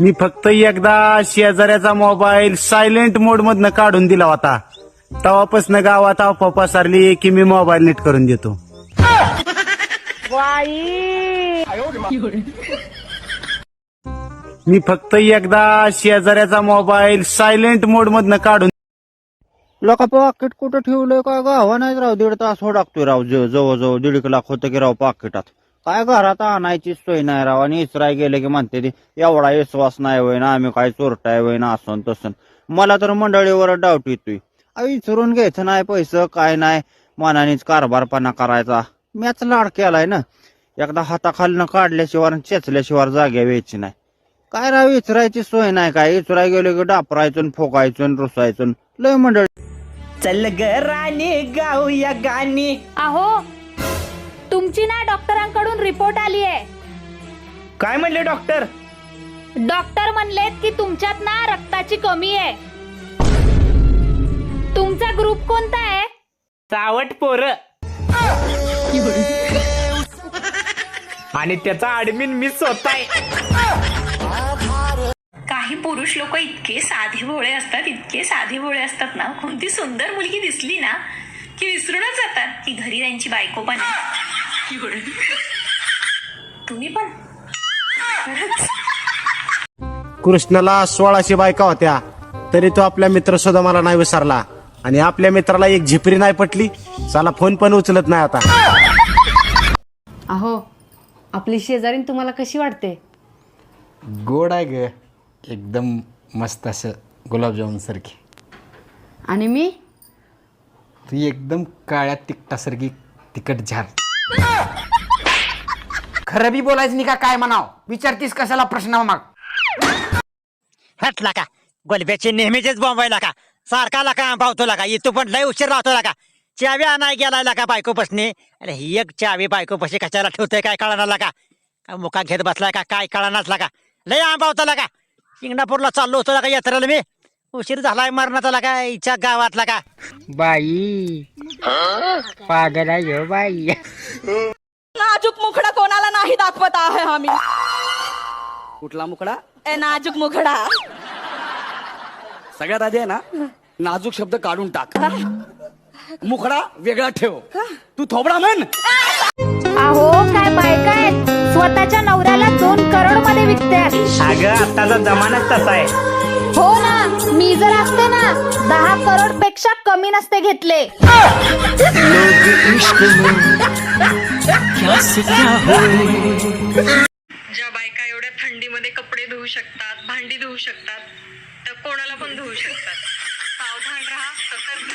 मी फक्त एकदा शेजाऱ्याचा mobile silent मोड मधनं काढून दिला होता. तेव्हापासून गावात अफवा पसरली की मी मोबाईल नीट करून देतो. मी फक्त एकदा शेजाऱ्याचा मोबाईल सायलेंट मोड मधनं काढून लोका पाकिट कुठं ठेवलंय? काय गावा नाही राव दीड तास हो टाकतोय राव ज- जवळजवळ दीड एक लाख होतं की राव पाकिटात. काय घरात आणायची सोय नाही राव. आणि इसराय गेले की म्हणते ती एवढा विश्वास नाही होय ना आम्ही काय चोरटाय होय ना असं न तसं मला तर मंडळीवर डाऊट येतोय. अहो, विचारून घ्यायचं नाही पैसे काय नाही मनानेच कारभारपणा करायचा. मॅच लाड केलाय ना. एकदा हाताखालनं काढल्याशिवाय आणि चेचल्याशिवाय जाग्या व्यायची नाही. काय राव इचरायची सोय नाही काय? इचराय गेलो की डापरायचं आणि फोकायचं रुसायचं लय मंडळी चल ग राणी गाऊया गाणी. अहो तुमची ना डॉक्टरांकडून रिपोर्ट आली आहे. काय म्हणले डॉक्टर? डॉक्टर म्हणलेत की तुमच्यात ना रक्ताची कमी आहे. तुमचा ग्रुप कोणता आहे? सावट पोर. आणि त्याचा ऍडमिन मी स्वतः आहे. काही पुरुष लोक इतके साधे भोळे असतात इतके साधे भोळे असतात ना. कोणती सुंदर मुलगी दिसली ना की विसरूनच जातात की घरी त्यांची बायको पण आहे. तुम्ही पण? कृष्णाला सोळाशे बायका होत्या. तरी तो आपल्या मित्र सुद्धा मला नाही विसरला. आणि आपल्या मित्राला एक झिपरी नाही पटली. चला फोन पण उचलत नाही आता. अहो आपली शेजारीन तुम्हाला कशी वाटते? गोड आहे ग. एकदम मस्त असं गुलाबजामुन सारखी. आणि मी? ती एकदम काळ्या तिकटासारखी तिकट झार. खरं बी बोलायचं नाही का काय म्हणाव? विचारतीस कशाला प्रश्न मग? हटला का? गोलब्याची नेहमीचेच बॉम्बायला का? सारखा लाका पावतो लाका इथं पण लय उशीर राहतो लाका. चावी आणाय गेलाय लाका बायको बसणे अरे ही एक चावी बायको पशी कशाला ठेवतोय काय कळणार लाका? का मुका घेत बसलाय का? काय कळणारच लागा लय आंबावतो लागा शिंगणापूरला चाललो होतो लागा यात्रेला मी. उशीर झालाय मरणाचा लाका इच्छा गावातला का? बाई. पागल आहे बाई. नाजूक मुखडा कोणाला नाही दाखवत आहे आम्ही. कुठला मुकडा ए नाजूक मुखडा. सगळ्यात आधी आहे ना नाजूक शब्द काढून टाक. मुखडा वेगळा ठेव. तू थोबडा म्हण. अहो काय बायका आहेत? स्वतःच्या नवऱ्याला दोन करोडमध्ये विकतात. अगं आताचा जमानाच तसा आहे. हो ना. मी जर असते ना दहा करोडपेक्षा कमी नसते घेतले. ज्या बायका एवढ्या थंडीमध्ये कपडे धुवू शकतात भांडी धुवू शकतात तर कोणाला पण धुवू शकतात. सावधान राहा सतर्क.